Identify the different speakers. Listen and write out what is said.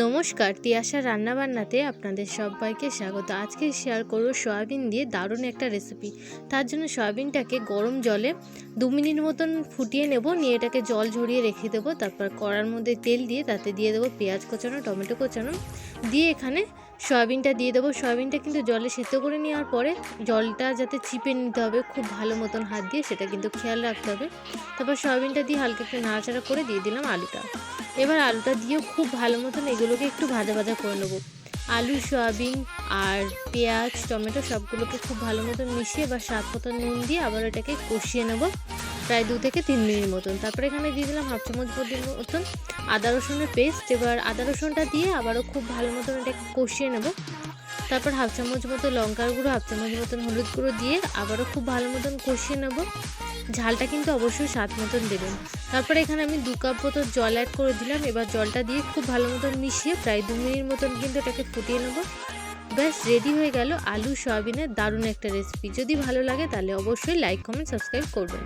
Speaker 1: নমস্কার, তিয়াশা রান্নাবান্নাতে আপনাদের সবাইকে স্বাগত। আজকে শেয়ার করব সয়াবিন দিয়ে দারুণ একটা রেসিপি তার জন্য সয়াবিনটাকে গরম জলে দু মিনিট মতন ফুটিয়ে নেব, নিয়ে এটাকে জল ঝরিয়ে রেখে দেবো। তারপর কড়ার মধ্যে তেল দিয়ে তাতে দিয়ে দেবো পেঁয়াজ কোচানো, টমেটো কোচানো। দিয়ে এখানে সয়াবিনটা দিয়ে দেবো। সয়াবিনটা কিন্তু জলে সেদ্ধ করে নেওয়ার পরে জলটা যাতে চিপে নিতে হবে, খুব ভালো মতন হাত দিয়ে সেটা কিন্তু খেয়াল রাখতে হবে। তারপর সয়াবিনটা দিয়ে হালকা একটু নাড়াচাড়া করে দিয়ে দিলাম আলুটা। এবার আলুটা দিয়েও খুব ভালো মতন এগুলোকে একটু ভাজা ভাজা করে নেব। আলু, সয়াবিন আর পেঁয়াজ, টমেটো সবগুলোকে খুব ভালো মতন মিশিয়ে বা স্বাদ মতন নুন দিয়ে আবার এটাকে কষিয়ে নেব। প্রায় দু থেকে তিন মিনিট মতন। তারপরে এখানে দিয়ে দিলাম হাফ চামচ মতন আদা রসুনের পেস্ট এবার আদা রসুনটা দিয়ে আবারও খুব ভালো মতন এটাকে কষিয়ে নেব। তারপর হাফ চামচ মতো লঙ্কার গুঁড়ো, হাফ চামচ মতন হলুদ গুঁড়ো দিয়ে আবারও খুব ভালো মতন কষিয়ে নেব। ঝালটা কিন্তু অবশ্যই স্বাদ মতন দেবেন। তারপরে এখানে আমি দু কাপ মতো জল অ্যাড করে দিলাম। এবার জলটা দিয়ে খুব ভালো মতন মিশিয়ে প্রায় দু মিনিট মতন কিন্তু এটাকে ফুটিয়ে নেব। ব্যাস রেডি হয়ে গেল আলু, সয়াবিনের দারুণ একটা রেসিপি যদি ভালো লাগে তাহলে অবশ্যই লাইক কমেন্ট সাবস্ক্রাইব করবেন।